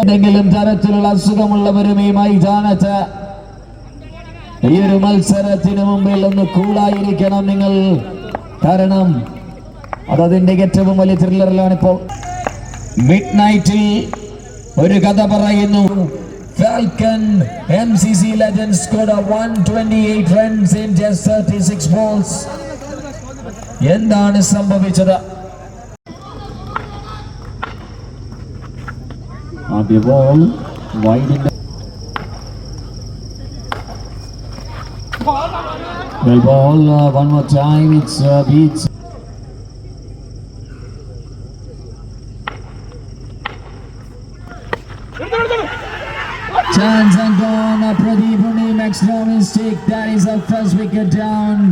എന്തെങ്കിലും തരത്തിലുള്ള അസുഖമുള്ളവരും ഈ മൈതാനത്ത് ഈ ഒരു മത്സരത്തിന് മുമ്പിൽ ഒന്ന് കൂളായിരിക്കണം നിങ്ങൾ. കാരണം അതതിന്റെ ഏറ്റവും വലിയ ത്രില്ലറിലാണ് ഇപ്പോൾ. മിഡ് നൈറ്റിൽ ഒരു കഥ പറയുന്നു. Falcon M C C legend squad one twenty eight runs in just thirty six balls എന്താണ് സംഭവിച്ചത്? ആദ്യ ball വൈഡിന്റെ The ball uh, one more time. It's uh, beats. Chance and gone. Uh, Pradeep Pune makes no mistake. That is the first wicket down.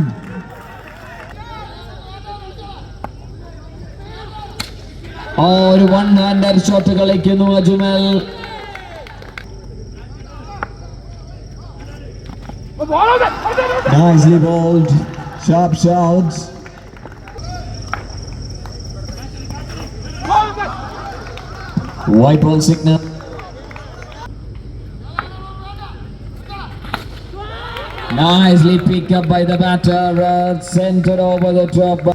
ആ ഒരു one hander shot കളിക്കുന്നു Ajmal Nicely bowled. Sharp shouts. White ball signal. Nicely picked up by the batter. Uh, centered over the top.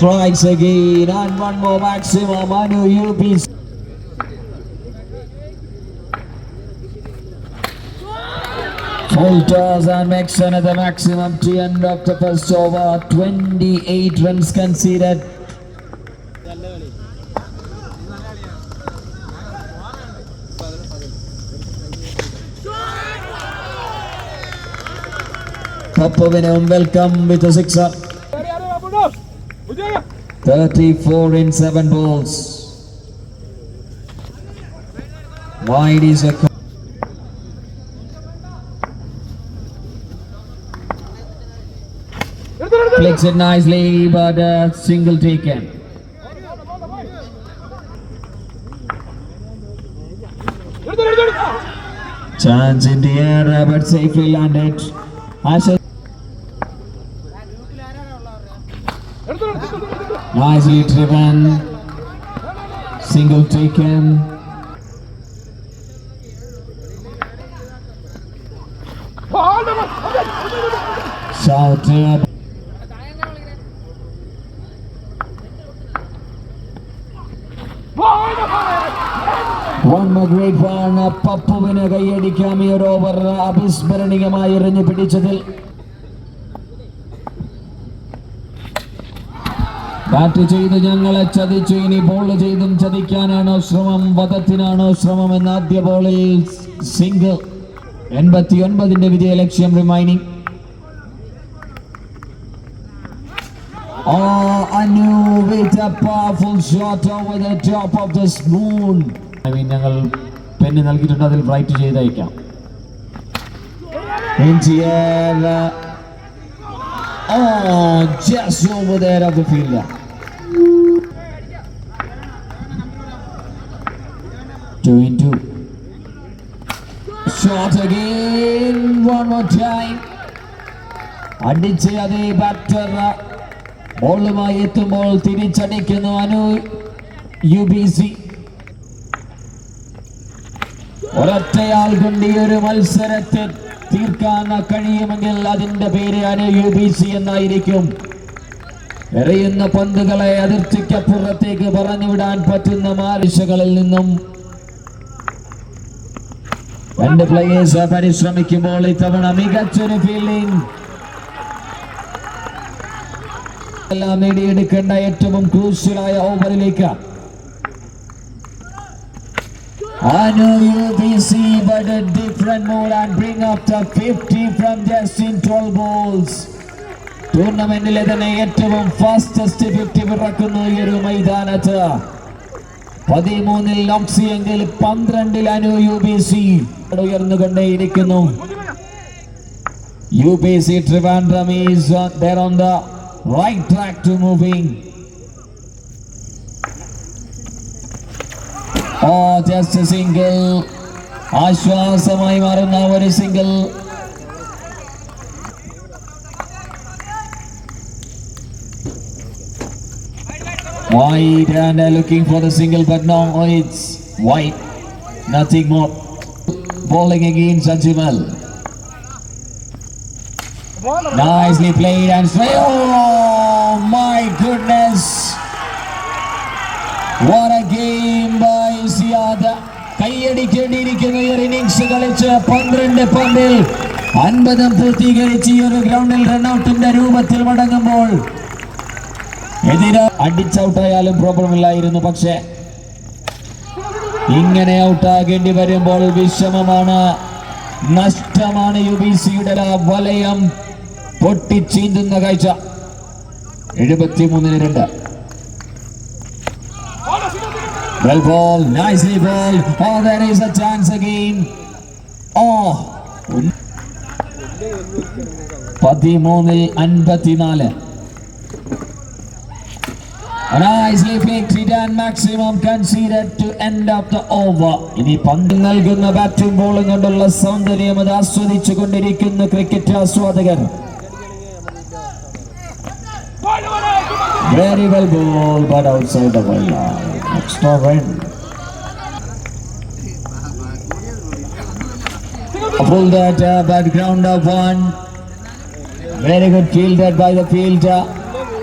Strikes again and one more maximum. Manu UP. Full toss and makes another maximum to end of the first over. 28 runs conceded. Papavinam welcome with a. 34 in 7 balls. Wide is a Flicks it nicely, but a single taken. Chance in the air, but safely landed. Ashes nicely driven. Single taken. Shouted. More great one. പപ്പുവിന് കൈയടിക്കാം ഈ ഒരു over അവിസ്മരണീയമായി എറിഞ്ഞു പിടിച്ചതിൽ bat ചെയ്ത് ഞങ്ങളെ ചതിച്ചു. ഇനി ball ചെയ്തും ചതിക്കാനാണോ ശ്രമം? വധത്തിനാണോ ശ്രമം എന്ന ആദ്യ ബോളിൽ സിംഗ് എൺപത്തി ഒൻപതിന്റെ വിജയ ലക്ഷ്യം remaining Oh, Anu with a powerful shot over the top of ഞങ്ങൾ പെന്ന് നൽകിയിട്ടുണ്ട്. അതിൽ റൈറ്റ് ചെയ്തയക്കാം. ഓ just of the fielder. Two into. Shot again. One more time. അടിച്ച് അതേ ബാറ്റർ ബോളുമായി എത്തുമ്പോൾ തിരിച്ചടിക്കുന്നു അനു യു ബി സി ഒരൊറ്റയാൾ കൊണ്ട് ഈ ഒരു മത്സരത്തെ തീർക്കാൻ കഴിയുമെങ്കിൽ അതിന്റെ പേര് അനു യു ബി സി എന്നായിരിക്കും എറിയുന്ന പന്തുകളെ അതിർത്തിക്കപ്പുറത്തേക്ക് പറഞ്ഞുവിടാൻ പറ്റുന്ന മാലിശകളിൽ നിന്നും രണ്ട് പ്ലേയേഴ്സ് പരിശ്രമിക്കുമ്പോൾ ഇത്തവണ മികച്ചൊരു ഫീൽഡിംഗ് എല്ലാം നേടിയെടുക്കേണ്ട ഏറ്റവും ക്രൂഷ്യലായ ഓവറിലേക്ക് Anu UBC but a different mode and bring up the 50 from just in 12 balls. ടൂർണമെന്റിലെ തന്നെ ഏറ്റവും ഫാസ്റ്റസ്റ്റ് ഫിഫ്റ്റി പിറക്കുന്നു ഈ ഒരു മൈതാനത്ത്. പതിമൂന്നിൽ നോക്സി എങ്കിൽ പന്ത്രണ്ടിൽ Anu U B C ഉയർന്നുകൊണ്ടേയിരിക്കുന്നു U B C Trivandrum is there on the right track to moving. Oh, just a single. ആശ്വാസമായി മാറുന്ന ഒരു single Wide and uh, looking for the single, but no, it's wide. Nothing more. Bowling against Ajmal. Nicely played and straight. Oh my goodness! What a game by Siad. കൈയടിക്കേണ്ടിയിരിക്കുന്ന ഈ innings കളിച്ച് പന്ത്രണ്ട് പന്തിൽ അൻപതും പൂർത്തീകരിച്ച് ഈ ഒരു ഗ്രൗണ്ടിൽ റൺഔട്ടിന്റെ രൂപത്തിൽ മടങ്ങുമ്പോൾ എതിരാ അടിച്ചൗട്ടായാലും പ്രോബ്ലം ഇല്ലായിരുന്നു പക്ഷേ ഇങ്ങനെ ഔട്ടാകേണ്ടി വരുമ്പോൾ വിഷമമാണ് നഷ്ടമാണ് യു ബി സിയുടെ വലയം പൊട്ടിച്ചീന്തുന്ന കാഴ്ച എഴുപത്തിമൂന്നിന് രണ്ട് Well ball, nicely balled. Oh, there is a chance again. Oh. പതിമൂന്നിൽ അൻപത്തിനാല് Nicely flicked it and maximum conceded to end of the over. ഇനി പന്ത് നൽകുന്ന ബാറ്റും ബോളും കൊണ്ടുള്ള സൗന്ദര്യം അത് ആസ്വദിച്ചു കൊണ്ടിരിക്കുന്ന ക്രിക്കറ്റ് ആസ്വാദകർ Very well ball, but outside the wild line. Extra run. Pull that uh, but ground of one. Very good fielded by the fielder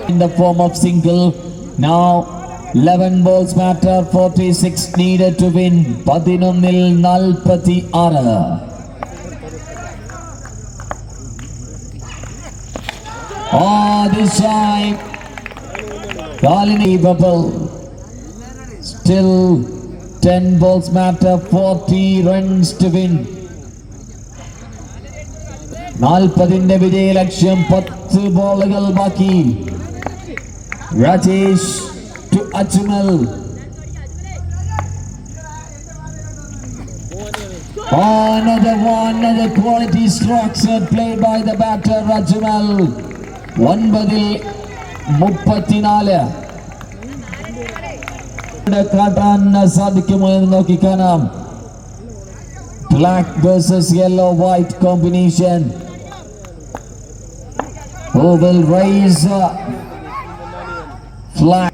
in the form of single. Now 11 balls matter, 46 needed to win. പതിനൊന്നിൽ നാൽപ്പത്തി ആറ് Oh, this time bubble. Still 10 balls matter, 40 runs to win. നാൽപ്പതിന്റെ വിജയലക്ഷ്യം പത്ത് ബോളുകൾ ബാക്കി Rajesh to Ajmal Another one, another quality strokes are played by the batter Rajmal. ഒൻപതിൽ മുപ്പത്തിനാല് ഇവിടെ കാട്ടാൻ സാധിക്കുമോ എന്ന് നോക്കിക്കാണാം black versus yellow white combination Who will raise a flag?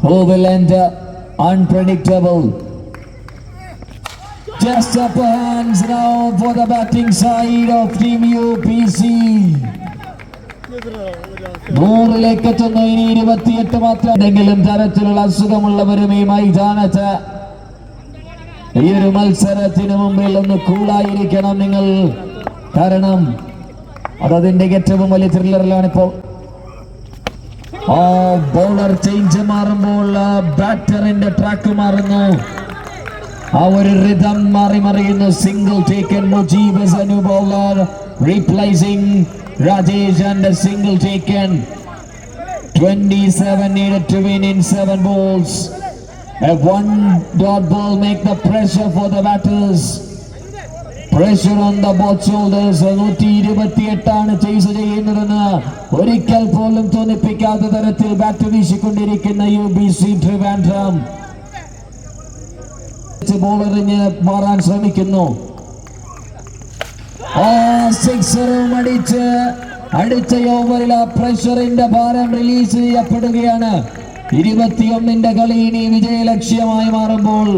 Who will end up unpredictable? Just up hands now for the batting side of Team UPC. നൂറിലേക്ക് എത്തുന്നു ഇനി ഇരുപത്തിയെട്ട് മാത്രം എന്തെങ്കിലും തരത്തിലുള്ള അസുഖമുള്ളവരും ഈ മൈതാനത്ത് ഈ ഒരു മത്സരത്തിന് മുമ്പിൽ ഒന്ന് കൂളായിരിക്കണം നിങ്ങൾ കാരണം അതതിന്റെ ഏറ്റവും വലിയ ത്രില്ലറിലാണ് ഇപ്പോൾ ബൗളർ ചേഞ്ച് മാറുമ്പോൾ ബാറ്ററിന്റെ ട്രാക്ക് മാറുന്നു ആ ഒരു റിതം മാറി മറിയുന്നു single taken Mujeeb bowler replacing Rajesh and a single taken 27 needed to win in 7 balls a one dot ball make the pressure for the batters pressure on the both shoulders. നൂറ്റി ഇരുപത്തിയെട്ടാണ് chase ചെയ്യുന്നതെന്ന് ഒരിക്കൽ പോലും തോന്നിപ്പിക്കാത്ത തരത്തിൽ bat വീശിക്കൊണ്ടിരിക്കുന്ന U B C Trivandrum ബോളറിഞ്ഞ് മാറാൻ ശ്രമിക്കുന്നു. സിക്സറും അടിച്ച് അടുത്ത ഓവറിൽ ആ പ്രഷറിന്റെ ഭാരം റിലീസ് ചെയ്യപ്പെടുകയാണ്. ഇരുപത്തിയൊന്നിന്റെ കളി ഇനി വിജയലക്ഷ്യമായി മാറുമ്പോൾ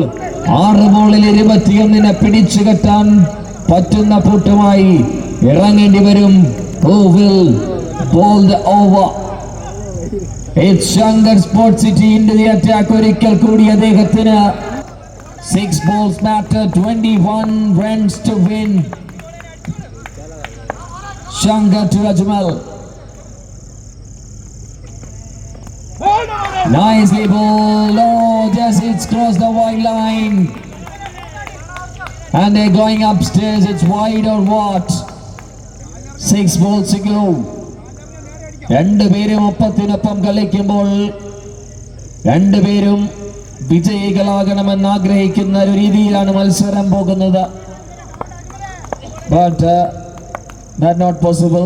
ആറ് ബോളിൽ ഇരുപത്തിയൊന്നിനെ പിടിച്ചു കെട്ടാൻ പറ്റുന്ന പൂട്ടുമായി ഇറങ്ങേണ്ടി വരും. ഒരിക്കൽ കൂടി അദ്ദേഹത്തിന് six balls Nicely ball, oh, just it's crossed the white line. And they're going upstairs. It's wide or what? Six balls to go. രണ്ടുപേരും ഒപ്പത്തിനൊപ്പം കളിക്കുമ്പോൾ രണ്ടുപേരും വിജയികളാകണമെന്ന് ആഗ്രഹിക്കുന്ന ഒരു രീതിയിലാണ് മത്സരം പോകുന്നത് but that not possible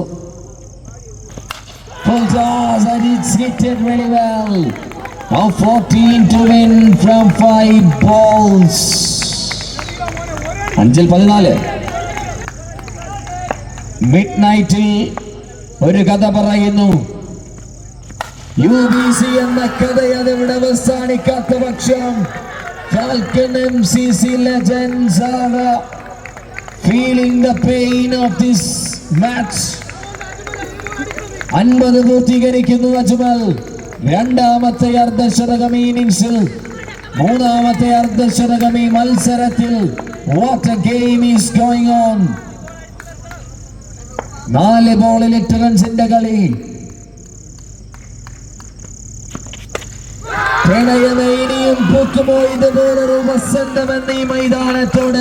Full toss and it's hit it really well. Now 14 to win from 5 balls. അഞ്ചിൽ പതിനാല്. മിഡ് നൈറ്റിൽ ഒരു കഥ പറയുന്നു. യു ബി സി എന്ന കഥ അതിവിടെ അവസാനിക്കാത്ത പക്ഷം Falcon M C C pain of this match അൻപത് പൂർത്തീകരിക്കുന്നു അജ്മൽ. രണ്ടാമത്തെ അർദ്ധശതകം ഇന്നിംഗ്സിൽ മൂന്നാമത്തെ അർദ്ധശതകം ഈ മത്സരത്തിൽ. What a game is going on. നാല് ബോളിൽ എട്ട് റൺസിന്റെ കളി പ്രണയമേ ഇനിയും പൂക്കുമോ ഇതുപോലൊരു വസന്തമെന്ന ഈ മൈതാനത്തോട്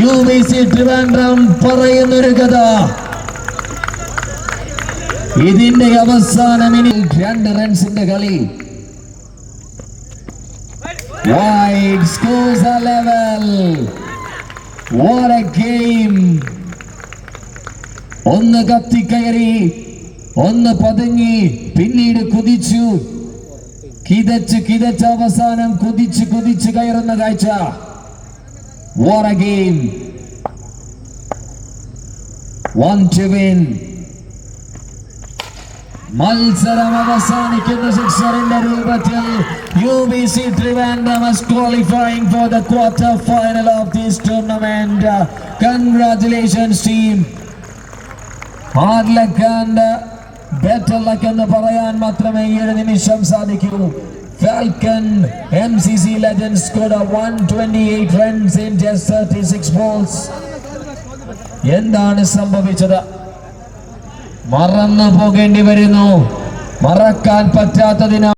യു ബി സി ട്രിവാൻഡ്രം പറയുന്നൊരു കഥ ഇതിന്റെ അവസാനം ഇനി രണ്ട് റൺസിന്റെ കളി വൈഡ് സ്കോർസ് ആ ലെവൽ What a game! ഒന്ന് കത്തിക്കയറി ഒന്ന് പതുങ്ങി പിന്നീട് കുതിച്ചു. കിതച്ച് കിതച്ച് അവസാനം കുതിച്ച് കുതിച്ച് കയറുന്ന കാഴ്ച. What a one two win. മത്സരം അവസാനിക്കുന്ന സിക്സറിന്റെ രൂപത്തിൽ U B C Trivandrum qualifying for the quarter final of this tournament congratulations team and better luck എന്ന് പറയാൻ മാത്രമേ ഈ ഒരു നിമിഷം സാധിക്കൂ. Falcon M C C legend scored one twenty eight runs in just thirty six balls എന്താണ് സംഭവിച്ചത്? മറന്നു പോകേണ്ടി വരുന്നു. മറക്കാൻ പറ്റാത്തതിനാൽ